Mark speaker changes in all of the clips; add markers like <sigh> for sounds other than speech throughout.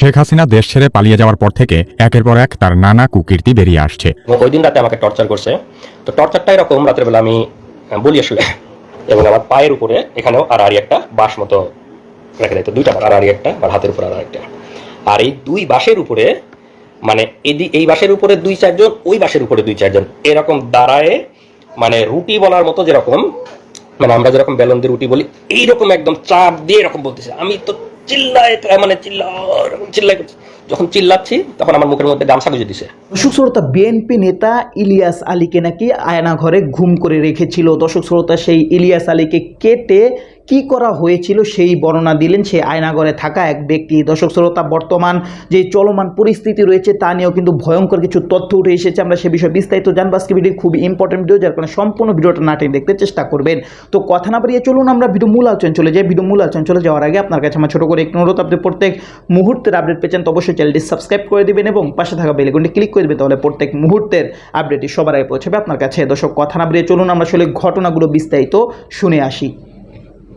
Speaker 1: শেখ হাসিনা দেশ ছেড়ে পালিয়ে যাওয়ার পর থেকে একের পর এক তার নানা কুকীর্তি বেরিয়ে আসছে।
Speaker 2: ওই দিন রাতে আমাকে টর্চার করছে? তো টর্চারটা এরকম, রাতের বেলা আমি বলি আসলে এবং আমার পায়ের উপরে এখানেও আর আড়ি একটা বাঁশ মতো রেখে দিত দুইটা আর আড়ি একটা আর হাতের উপর আর একটা। আর এই দুই বাঁশের উপরে মানে এদি, এই বাঁশের উপরে দুই চারজন, ওই বাঁশের উপরে দুই চারজন। এরকম দাঁড়ায় মানে রুটি বলার মতো যেরকম মানে আমরা যেরকম বেলন দিয়ে রুটি বলি, এইরকম একদম চাপ দিয়ে এরকম বলতেছে। আমি তো চিল্লায় মানে চিল্লা চিল্লাই যখন চিল্লাচ্ছি, তখন আমার মুখের মধ্যে গামছা গুঁজে দিছে।
Speaker 3: দর্শক শ্রোতা বিএনপি নেতা ইলিয়াস আলীকে নাকি আয়না ঘরে ঘুম করে রেখেছিল। দর্শক শ্রোতা, সেই ইলিয়াস আলীকে কেটে কি করা হয়েছিল সেই বর্ণনা দিলেন সেই আয়নাঘরে থাকা এক ব্যক্তি। দর্শক শ্রোতা, বর্তমান যে চলমান পরিস্থিতি রয়েছে তা নিয়েও কিন্তু ভয়ঙ্কর কিছু তথ্য উঠে এসেছে। আমরা সে বিষয়ে বিস্তারিত জানব। আজকে ভিডিও খুব ইম্পর্টেন্ট ভিডিও যার কারণে সম্পূর্ণ ভিডিওটা না টেনে দেখতে চেষ্টা করবেন। তো কথা না বাড়িয়ে চলুন আমরা ভিডিও মূল আলোচনা চলে যাই। ভিডিও মূল আলোচনা চলে যাওয়ার আগে আপনার কাছে আমার ছোট করে একটু অনুরোধ। আপনি প্রত্যেক মুহূর্তের আপডেট পেয়েছেন তো অবশ্যই চ্যানেলটি সাবস্ক্রাইব করে দিবেন এবং পাশে থাকা বেলেগুনটি ক্লিক করে দিবেন, তাহলে প্রত্যেক মুহূর্তের আপডেটটি সবার আগে পৌঁছাবে আপনার কাছে। দর্শক, কথা না বাড়িয়ে চলুন, আমরা আসলে ঘটনাগুলো বিস্তারিত শুনে আসি।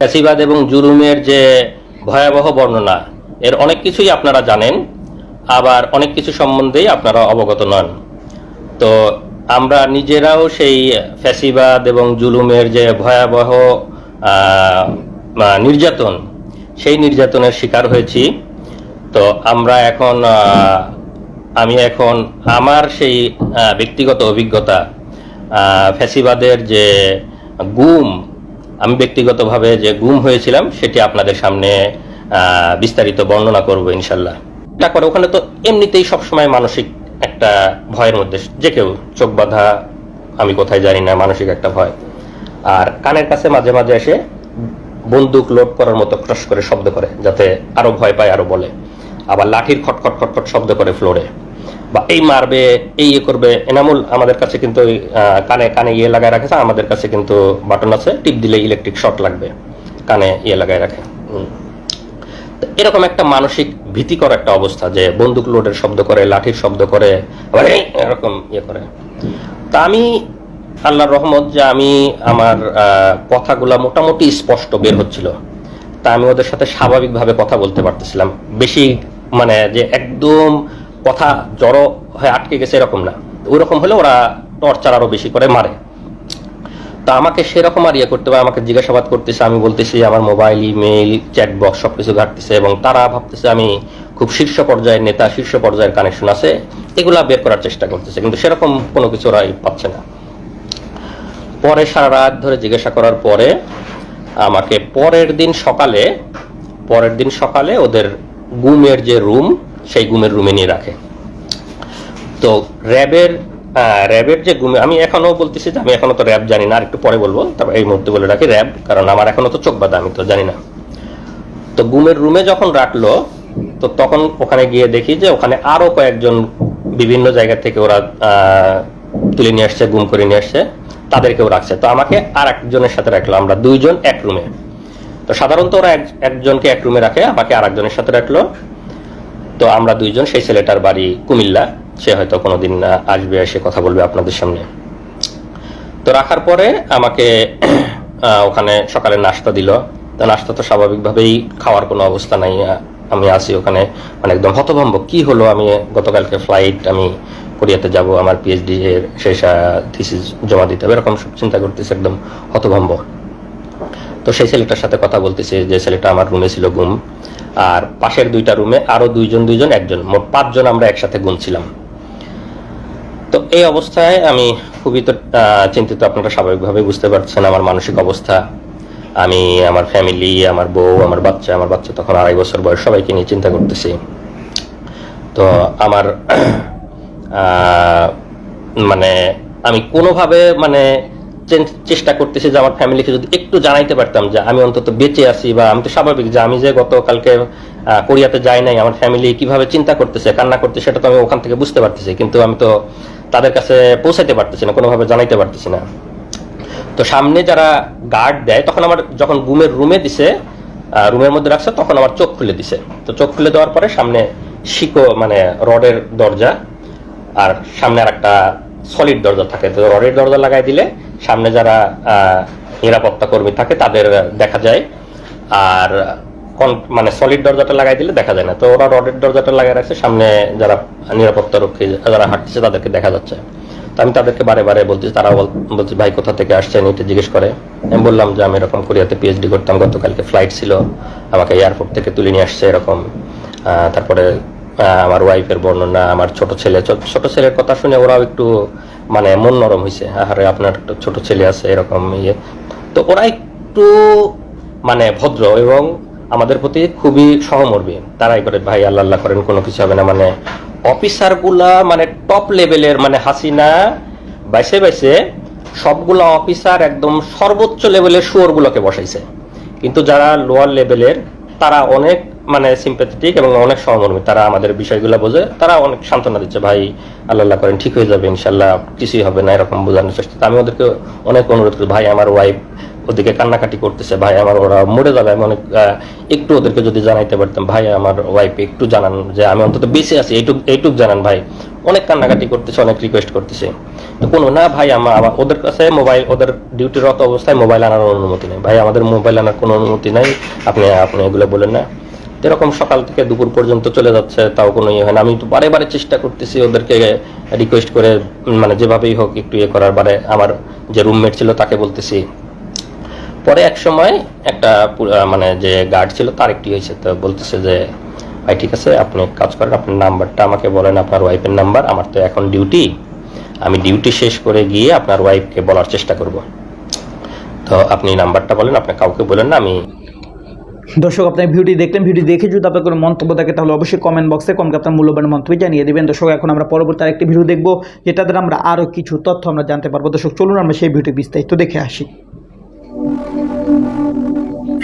Speaker 2: ফ্যাসিবাদ এবং জুলুমের যে ভয়াবহ বর্ণনা, এর অনেক কিছুই আপনারা জানেন, আবার অনেক কিছু সম্বন্ধেই আপনারা অবগত নন। তো আমরা নিজেরাও সেই ফ্যাসিবাদ এবং জুলুমের যে ভয়াবহ নির্যাতন, সেই নির্যাতনের শিকার হয়েছি। তো আমরা এখন আমি এখন আমার সেই ব্যক্তিগত অভিজ্ঞতা ফ্যাসিবাদের যে গুম আমি ব্যক্তিগতভাবে যে গুম হয়েছিলাম, সেটি আপনাদের সামনে বিস্তারিত বর্ণনা করব ইনশাল্লাহ তারপরে ওখানে তো এমনিতেই সবসময় মানসিক একটা ভয়ের মধ্যে, যে কেউ চোখ বাঁধা, আমি কোথায় জানি না, মানসিক একটা ভয়। আর কানের কাছে মাঝে মাঝে এসে বন্দুক লোড করার মতো ক্রস করে শব্দ করে, যাতে আরও ভয় পায়, আরও বলে। আবার লাঠির খটখট খটখট শব্দ করে ফ্লোরে। বা এই মারবে, এই ইয়ে করবে, এনামুল আমাদের কাছে কিন্তু কানে কানে ইয়ে লাগায় রাখেছে আমাদের কাছে কিন্তু বাটন আছে, টিপ দিলে ইলেকট্রিক শর্ট লাগবে, কানে ইয়ে লাগায় রাখে। এরকম একটা মানসিক ভীতিকর একটা অবস্থা যে বন্দুক লোডের শব্দ করে, লাঠির শব্দ করে, আবার এরকম ইয়ে করে। তা আমি আল্লাহর রহমত যে আমি আমার কথাগুলা মোটামুটি স্পষ্ট বের হচ্ছিল। তা আমি ওদের সাথে স্বাভাবিকভাবে কথা বলতে পারতেছিলাম। বেশি মানে যে একদম কথা জড়ো হয়ে আটকে গেছে এরকম না। ওরকম হলে ওরা টর্চার আরও বেশি করে মারে। তা আমাকে সেরকম আর ইয়ে করতে হবে, আমাকে জিজ্ঞাসাবাদ করতেছে, আমি বলতেছি আমার মোবাইল, ইমেইল, চ্যাট বক্স সবকিছু ঘাটতেছে এবং তারা ভাবতেছে আমি খুব শীর্ষ পর্যায়ের নেতা, শীর্ষ পর্যায়ের কানেকশন আছে, এগুলা বের করার চেষ্টা করতেছে, কিন্তু সেরকম কোনো কিছু ওরাই পাচ্ছে না। পরে সারা রাত ধরে জিজ্ঞাসা করার পরে আমাকে পরের দিন সকালে, পরের দিন সকালে ওদের গুমের যে রুম সেই গুমের রুমে নিয়ে রাখে। তো র্যাবের র্যাবের যে গুমে, আমি এখনও বলতেছি যে আমি এখনও তো র্যাব জানি না, আর একটু পরে বলব তবে এই মুহূর্তে বলে রাখি, র্যাব, কারণ আমার এখনও তো চোখ বাঁধা, আমি তো জানি না। তো গুমের রুমে যখন রাখল, তো তখন ওখানে গিয়ে দেখি যে ওখানে আরও কয়েকজন বিভিন্ন জায়গা থেকে ওরা তুলে নিয়ে আসছে, গুম করে নিয়ে আসছে, তাদেরকেও রাখছে। তো আমাকে আর একজনের সাথে রাখল, আমরা দুইজন এক রুমে তো সাধারণত ওরা এক- একজনকে এক রুমে রাখে, আমাকে আর একজনের সাথে রাখল। তো আমরা দুইজন সেই ছেলেটার বাড়ি কুমিল্লা। সে হয়তো কোনোদিন আহ, আসবে এসে কথা বলবে আপনাদের সামনে। তো রাখার পরে আমাকে <clears throat> ওখানে সকালে নাস্তা দিল। তো নাস্তা তো স্বাভাবিকভাবেই খাওয়ার কোনো অবস্থা নাই আমি আছি ওখানে। মানে একদম হতভম্ব কি হলো আমি গতকালকে ফ্লাইট আমি কোরিয়াতে যাব আমার পিএইচডি এর শেষ থিসিস জমা দিতে হবে এরকম সব চিন্তা করতেছি একদম হতভম্ব। তো সেই ছেলেটার সাথে কথা বলতেছি, যে ছেলেটা আমার রুমে ছিল গুম আর পাশের দুইটা রুমে আরও দুইজন দুইজন, একজন, মোট পাঁচজন আমরা একসাথে গুনছিলাম তো এই অবস্থায় আমি খুবই তো চিন্তিত, আপনারা স্বাভাবিকভাবে বুঝতে পারছেন আমার মানসিক অবস্থা। আমি, আমার ফ্যামিলি আমার বউ, আমার বাচ্চা আমার বাচ্চা তখন আড়াই বছর বয়স, সবাইকে নিয়ে চিন্তা করতেছি। তো আমার <clears throat> মানে আমি কোনোভাবে মানে চেষ্টা করতেছি যে আমার ফ্যামিলিকে যদি একটু জানাইতে পারতাম যে আমি অন্তত বেঁচে আছি বা আমি তো স্বাভাবিক যে আমি যে গতকালকে কোরিয়াতে যাই নাই, আমার ফ্যামিলি কীভাবে চিন্তা করতেছে, কান্না করতেছে, সেটা তো আমি ওখান থেকে বুঝতে পারতেছি, কিন্তু আমি তো তাদের কাছে পৌঁছাইতে পারতেছি না, কোনোভাবে জানাইতে পারতেছি না। তো সামনে যারা গার্ড দেয়, তখন আমার যখন গুমের রুমে দিছে রুমের মধ্যে রাখছে, তখন আমার চোখ খুলে দিছে। তো চোখ খুলে দেওয়ার পরে সামনে শিকো মানে রডের দরজা, আর সামনে আর একটা সলিড দরজা থাকে। তো রডের দরজা লাগাই দিলে সামনে যারা নিরাপত্তা কর্মী থাকে, তাদের দেখা যায়। আর মানে সলিড দরজাটা লাগাই দিলে দেখা যায় না। তো ওরা রডের দরজাটা লাগাই রাখছে, সামনে যারা নিরাপত্তা রক্ষী যারা হাঁটতেছে, তাদেরকে দেখা যাচ্ছে। তো আমি তাদেরকে বারে বারে বলছি তারা বল- বলছে, ভাই, কোথা থেকে আসছেন? এটা জিজ্ঞেস করে। আমি বললাম যে, আমি এরকম কোরিয়াতে পিএইচডি করতাম, গতকালকে ফ্লাইট ছিল। আমাকে এয়ারপোর্ট থেকে তুলে নিয়ে আসছে এরকম। তারপরে আমার ওয়াইফের বর্ণনা, আমার ছোট ছেলে ছোট ছেলের কথা শুনে ওরাও একটু মানে মন নরম হয়েছে আরে আপনার একটা ছোট ছেলে আছে, এরকম ইয়ে। তো ওরা একটু মানে ভদ্র এবং আমাদের প্রতি খুবই সহমর্মী। তারাই করে, ভাই, আল্লাহ আল্লাহ করেন, কোনো কিছু হবে না। মানে অফিসারগুলা মানে টপ লেভেলের মানে হাসিনা, বাইসে বাইসে সবগুলা অফিসার একদম সর্বোচ্চ লেভেলের শুয়োরগুলোকে বসাইছে। কিন্তু যারা লোয়ার লেভেলের তারা অনেক মানে সিম্পেথেটিক এবং অনেক সহমর্মী তারা আমাদের বিষয়গুলো বোঝে, তারা অনেক সান্ত্বনা দিচ্ছে, ভাই আল্লাহ করেন, ঠিক হয়ে যাবে ইনশাল্লাহ কিছুই হবে না, এরকম বোঝানোর চেষ্টা। আমি ওদেরকে অনেক অনুরোধ করি, ভাই, আমার ওয়াইফ ওদিকে কান্নাকাটি করতেছে, ভাই, আমার ওরা মরে যাবে। আমি অনেক একটু ওদেরকে যদি জানাইতে পারতাম, ভাই, আমার ওয়াইফ একটু জানান যে আমি অন্তত বেঁচে আছি, এইটুক এইটুক জানান, ভাই। অনেক কান্নাকাটি করতেছে, অনেক রিকোয়েস্ট করতেছে। তো কোনো না, ভাই আমার ওদের কাছে মোবাইল ওদের ডিউটিরত অবস্থায় মোবাইল আনার অনুমতি নেই। ভাই, আমাদের মোবাইল আনার কোনো অনুমতি নাই। আপনি আপনি এগুলো বলেন না। এরকম সকাল থেকে দুপুর পর্যন্ত চলে যাচ্ছে, তাও কোনো ইয়ে হয় না। আমি তো বারে বারে চেষ্টা করতেছি ওদেরকে রিকোয়েস্ট করে মানে যেভাবেই হোক একটু ইয়ে করার বারে। আমার যে রুমমেট ছিল তাকে বলতেছি। পরে এক সময় একটা মানে যে গার্ড ছিল তার একটি হয়েছে, তো বলতেছে যে, ভাই, ঠিক আছে, আপনি কাজ করেন, আপনার নাম্বারটা আমাকে বলেন, আপনার ওয়াইফের নাম্বার, আমার তো এখন ডিউটি আমি ডিউটি শেষ করে গিয়ে আপনার ওয়াইফকে বলার চেষ্টা করব। তো আপনি নাম্বারটা বলেন, আপনি কাউকে বলেন না, আমি
Speaker 3: দর্শক, আপনার ভিডিওটি দেখলেন ভিডিও দেখে যদি আপনার কোনো মন্তব্য থাকে, তাহলে অবশ্যই কমেন্ট বক্সে কমকে আপনার মূল্যবান মন্তব্য জানিয়ে দেবেন। দর্শক, এখন আমরা পরবর্তী আরেকটি ভিডিও দেখব যেটা দ্বারা আমরা আরও কিছু তথ্য আমরা জানতে পারব। দর্শক, চলুন আমরা সেই ভিডিও বিস্তারিত দেখে আসি।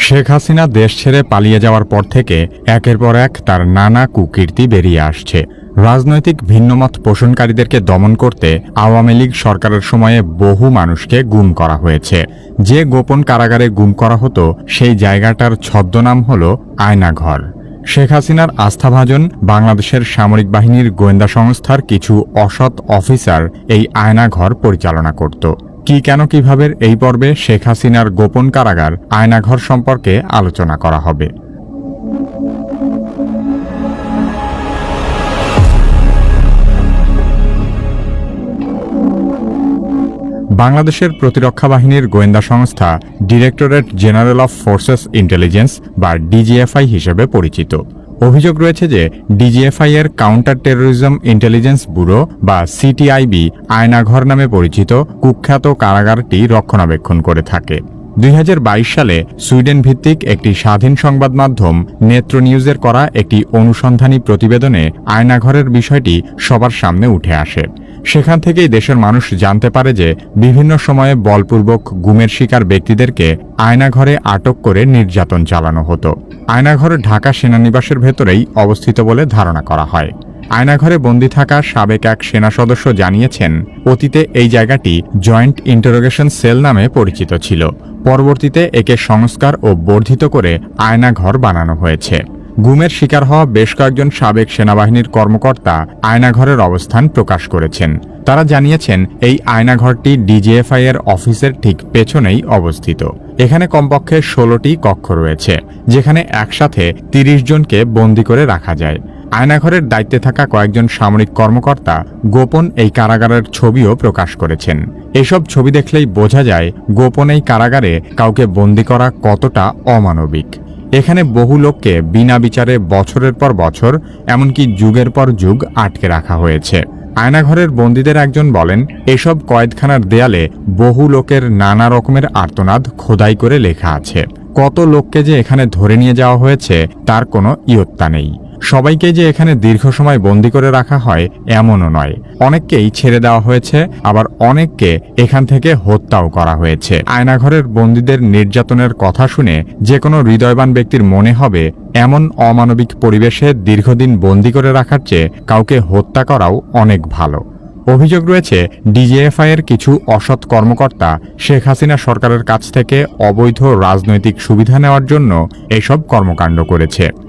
Speaker 1: শেখ হাসিনা দেশ ছেড়ে পালিয়ে যাওয়ার পর থেকে একের পর এক তার নানা কুকীর্তি বেরিয়ে আসছে। রাজনৈতিক ভিন্নমত পোষণকারীদেরকে দমন করতে আওয়ামী লীগ সরকারের সময়ে বহু মানুষকে গুম করা হয়েছে। যে গোপন কারাগারে গুম করা হতো, সেই জায়গাটার ছদ্মনাম হল আয়নাঘর। শেখ হাসিনার আস্থাভাজন বাংলাদেশের সামরিক বাহিনীর গোয়েন্দা সংস্থার কিছু অসৎ অফিসার এই আয়নাঘর পরিচালনা করত। কি কেন কীভাবে এই পর্বে শেখ হাসিনার গোপন কারাগার আয়নাঘর সম্পর্কে আলোচনা করা হবে? বাংলাদেশের প্রতিরক্ষা বাহিনীর গোয়েন্দা সংস্থা directorate general of forces intelligence, বা ডিজিএফআই হিসেবে পরিচিত। অভিযোগ রয়েছে যে ডিজিএফআই এর কাউন্টার টেরোরিজম ইন্টেলিজেন্স ব্যুরো, বা সিটিআইবি, আয়নাঘর নামে পরিচিত কুখ্যাত কারাগারটি রক্ষণাবেক্ষণ করে থাকে। দুই হাজার বাইশ সালে সুইডেন ভিত্তিক একটি স্বাধীন সংবাদ মাধ্যম নেত্র নিউজের করা একটি অনুসন্ধানী প্রতিবেদনে আয়নাঘরের বিষয়টি সবার সামনে উঠে আসে। সেখান থেকেই দেশের মানুষ জানতে পারে যে বিভিন্ন সময়ে বলপূর্বক গুমের শিকার ব্যক্তিদেরকে আয়নাঘরে আটক করে নির্যাতন চালানো হতো। আয়নাঘর ঢাকা সেনানিবাসের ভেতরেই অবস্থিত বলে ধারণা করা হয়। আয়নাঘরে বন্দি থাকা সাবেক এক সেনা সদস্য জানিয়েছেন, অতীতে এই জায়গাটি জয়েন্ট ইন্টারোগেশন সেল নামে পরিচিত ছিল। পরবর্তীতে একে সংস্কার ও বর্ধিত করে আয়নাঘর বানানো হয়েছে। গুমের শিকার হওয়া বেশ কয়েকজন সাবেক সেনাবাহিনীর কর্মকর্তা আয়নাঘরের অবস্থান প্রকাশ করেছেন। তারা জানিয়েছেন, এই আয়নাঘরটি ডিজিএফআই এর অফিসের ঠিক পেছনেই অবস্থিত। এখানে কমপক্ষে ষোলোটি কক্ষ রয়েছে, যেখানে একসাথে তিরিশ জনকে বন্দি করে রাখা যায়। আয়নাঘরের দায়িত্বে থাকা কয়েকজন সামরিক কর্মকর্তা গোপন এই কারাগারের ছবিও প্রকাশ করেছেন। এসব ছবি দেখলেই বোঝা যায়, গোপন এই কারাগারে কাউকে বন্দি করা কতটা অমানবিক। এখানে বহু লোককে বিনা বিচারে বছরের পর বছর, এমনকি যুগের পর যুগ আটকে রাখা হয়েছে। আয়নাঘরের বন্দীদের একজন বলেন, এসব কয়েদখানার দেয়ালে বহু লোকের নানা রকমের আর্তনাদ খোদাই করে লেখা আছে। কত লোককে যে এখানে ধরে নিয়ে যাওয়া হয়েছে, তার কোনো ইয়ত্তা নেই। সবাইকে যে এখানে দীর্ঘ সময় বন্দি করে রাখা হয়, এমনও নয়। অনেককেই ছেড়ে দেওয়া হয়েছে, আবার অনেককে এখান থেকে হত্যাও করা হয়েছে। আয়নাঘরের বন্দীদের নির্যাতনের কথা শুনে যে কোনো হৃদয়বান ব্যক্তির মনে হবে, এমন অমানবিক পরিবেশে দীর্ঘদিন বন্দি করে রাখার চেয়ে কাউকে হত্যা করাও অনেক ভালো। অভিযোগ রয়েছে, ডিজিএফআই এর কিছু অসৎ কর্মকর্তা শেখ হাসিনা সরকারের কাছ থেকে অবৈধ রাজনৈতিক সুবিধা নেওয়ার জন্য এসব কর্মকাণ্ড করেছে।